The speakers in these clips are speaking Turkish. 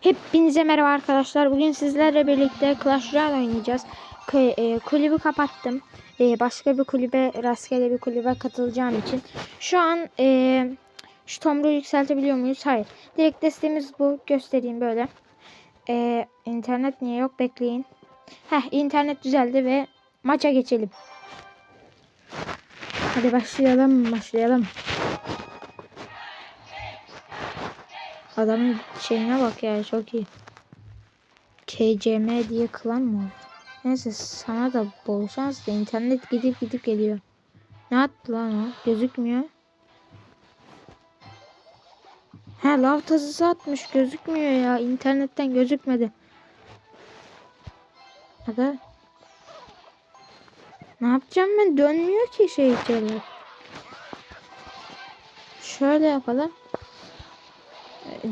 Hepinize merhaba arkadaşlar. Bugün sizlerle birlikte Clash Royale oynayacağız. E, kulübü kapattım. E, başka bir kulübe, rastgele bir kulübe katılacağım için. Şu an e, şu tomruğu yükseltebiliyor muyuz? Hayır. Direkt desteğimiz bu. Göstereyim böyle. E, internet niye yok? Bekleyin. Heh, internet düzeldi ve maça geçelim. Hadi başlayalım, başlayalım. Adamın şeyine bak ya çok iyi. KCM diye klan mı? Neyse sana da bol şans da internet gidip gidip geliyor. Ne attı lan o? Gözükmüyor. He lav tazısı atmış gözükmüyor ya. internetten gözükmedi. Hadi. Ne yapacağım ben? Dönmüyor ki şey içeri. Şöyle yapalım.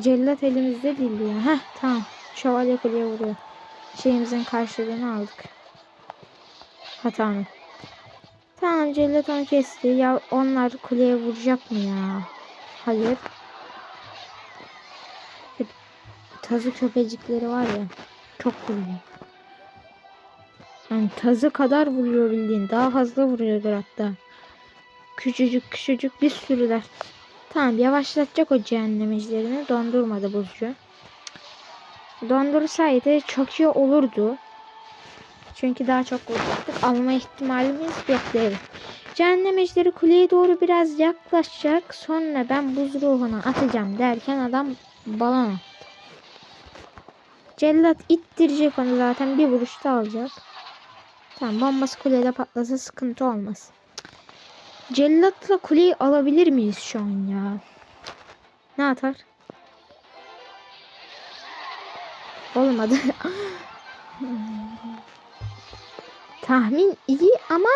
Cellat elimizde değil ya. Heh tamam. Şövalye kuleye vuruyor. Şeyimizin karşılığını aldık. Hatanı. Tamam cellat onu kesti. Ya onlar kuleye vuracak mı ya? Hayır. Tazı köpecikleri var ya. Çok vuruyor. Yani tazı kadar vuruyor bildiğin. Daha fazla vuruyordur hatta. Küçücük küçücük bir sürüler. Tamam yavaşlatacak o cehennem ejderini. Dondurmadı bozucu. Dondursaydı çok iyi olurdu. Çünkü daha çok vuracaktık. Alma ihtimalimiz yok değil. Cehennem ejderi kuleye doğru biraz yaklaşacak. Sonra ben buz ruhunu atacağım derken adam balon attı. Cellat ittirecek onu zaten bir vuruşta alacak. Tamam bombası kulede patlasa sıkıntı olmaz. Cellatla kuleyi alabilir miyiz şu an ya? Ne atar? Olmadı. Tahmin iyi ama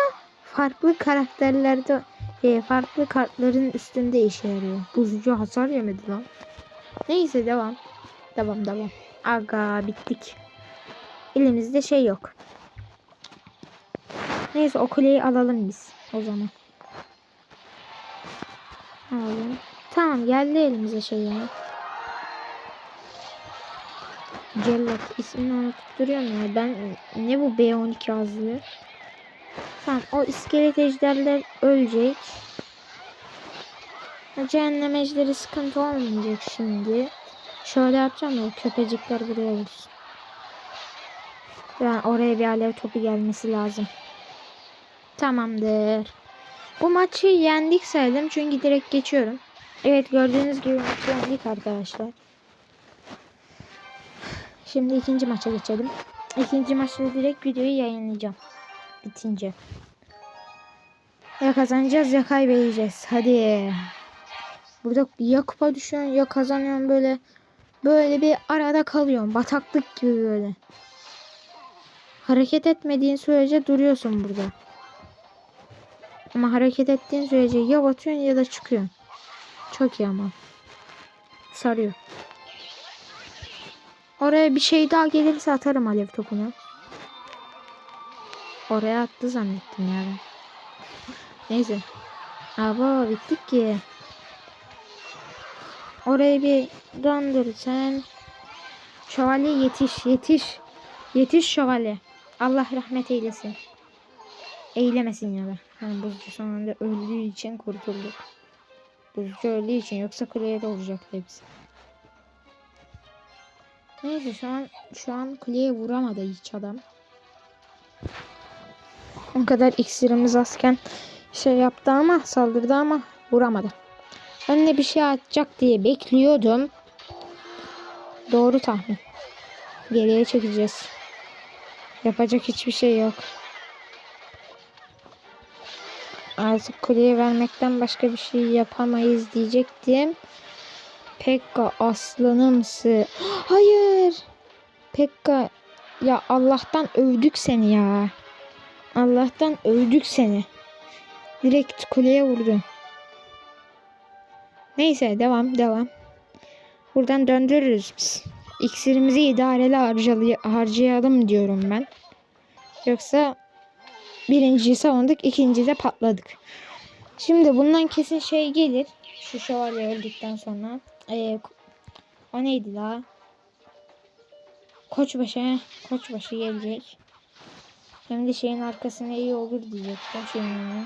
farklı karakterlerde e, farklı kartların üstünde işe yarıyor. Buzcu hasar yemedi lan. Neyse devam. Devam devam. Aga bittik. Elimizde şey yok. Neyse o kuleyi alalım biz o zaman. Alalım. Tamam geldi elimize şey ya. Cellat ismini unutturuyorum ya. Ben ne bu B12 azlığı? Tamam o iskelet ejderler ölecek. Cehennem ejderi sıkıntı olmayacak şimdi. Şöyle yapacağım ya köpecikler buraya vursun. Yani oraya bir alev topu gelmesi lazım. Tamamdır. Bu maçı yendik saydım çünkü direkt geçiyorum. Evet gördüğünüz gibi maçı yendik arkadaşlar. Şimdi ikinci maça geçelim. İkinci maçta direkt videoyu yayınlayacağım. Bitince. Ya kazanacağız ya kaybedeceğiz. Hadi. Burada ya kupa düşüyorsun ya kazanıyorsun böyle. Böyle bir arada kalıyorsun. Bataklık gibi böyle. Hareket etmediğin sürece duruyorsun burada. Ama hareket ettiğin sürece ya batıyorsun ya da çıkıyorsun. Çok iyi ama. Sarıyor. Oraya bir şey daha gelirse atarım alev topunu. Oraya attı zannettim ya ben. Neyse. Aba bittik ki. Oraya bir dondur sen. Şövalye yetiş yetiş. Yetiş şövalye. Allah rahmet eylesin. Eylemesin ya da. Yani buzcu sonunda öldüğü için kurtulduk. Buzcu öldüğü için yoksa kuleye de olacaktı hepsi. Neyse şu an şu an kuleye vuramadı hiç adam. O kadar iksirimiz azken şey yaptı ama saldırdı ama vuramadı. De bir şey atacak diye bekliyordum. Doğru tahmin. Geriye çekeceğiz. Yapacak hiçbir şey yok. Artık kuleye vermekten başka bir şey yapamayız diyecektim. Pekka aslanımsı. Hayır. Pekka ya Allah'tan övdük seni ya. Allah'tan övdük seni. Direkt kuleye vurdu. Neyse devam devam. Buradan döndürürüz biz. İksirimizi idareli harcayalım diyorum ben. Yoksa birinciyi savunduk, ikinciyi de patladık. Şimdi bundan kesin şey gelir. Şu şövalye öldükten sonra. Ee, o neydi la? Koçbaşı. Koçbaşı gelecek. Hem de şeyin arkasına iyi olur diyecektim şeyin.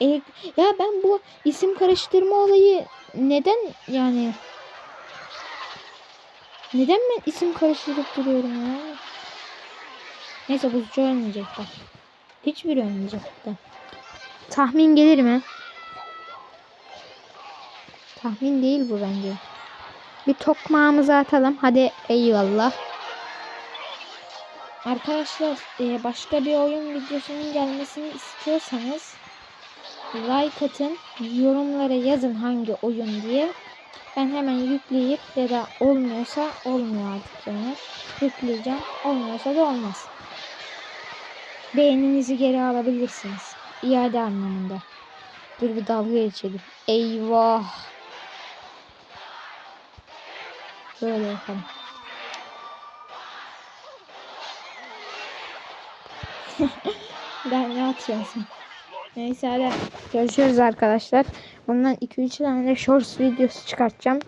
Elek ya ben bu isim karıştırma olayı neden yani neden ben isim karıştırıp duruyorum ya? Neyse buzcu ölmeyecek bak. Hiçbir de. Tahmin gelir mi? Tahmin değil bu bence. Bir tokmağımızı atalım. Hadi eyvallah. Arkadaşlar e, başka bir oyun videosunun gelmesini istiyorsanız like atın. Yorumlara yazın hangi oyun diye. Ben hemen yükleyip ya da olmuyorsa olmuyor artık yani. Yükleyeceğim. Olmuyorsa da olmaz. Beğeninizi geri alabilirsiniz. İade anlamında. Dur bir dalga geçelim. Eyvah. Böyle yapalım. ben ne atıyorsun? Neyse hadi görüşürüz arkadaşlar. Bundan 2-3 tane de shorts videosu çıkartacağım.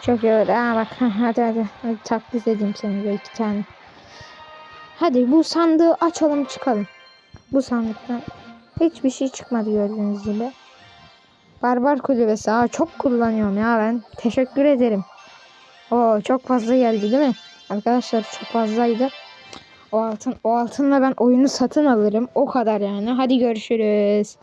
Çok iyi olur. Aa bak hadi hadi. Hadi taklit edeyim seni bir iki tane. Hadi bu sandığı açalım çıkalım. Bu sandıktan hiçbir şey çıkmadı gördüğünüz gibi. Barbar kulübesi. Aa, çok kullanıyorum ya ben. Teşekkür ederim. Oo çok fazla geldi değil mi? Arkadaşlar çok fazlaydı. O altın o altınla ben oyunu satın alırım. O kadar yani. Hadi görüşürüz.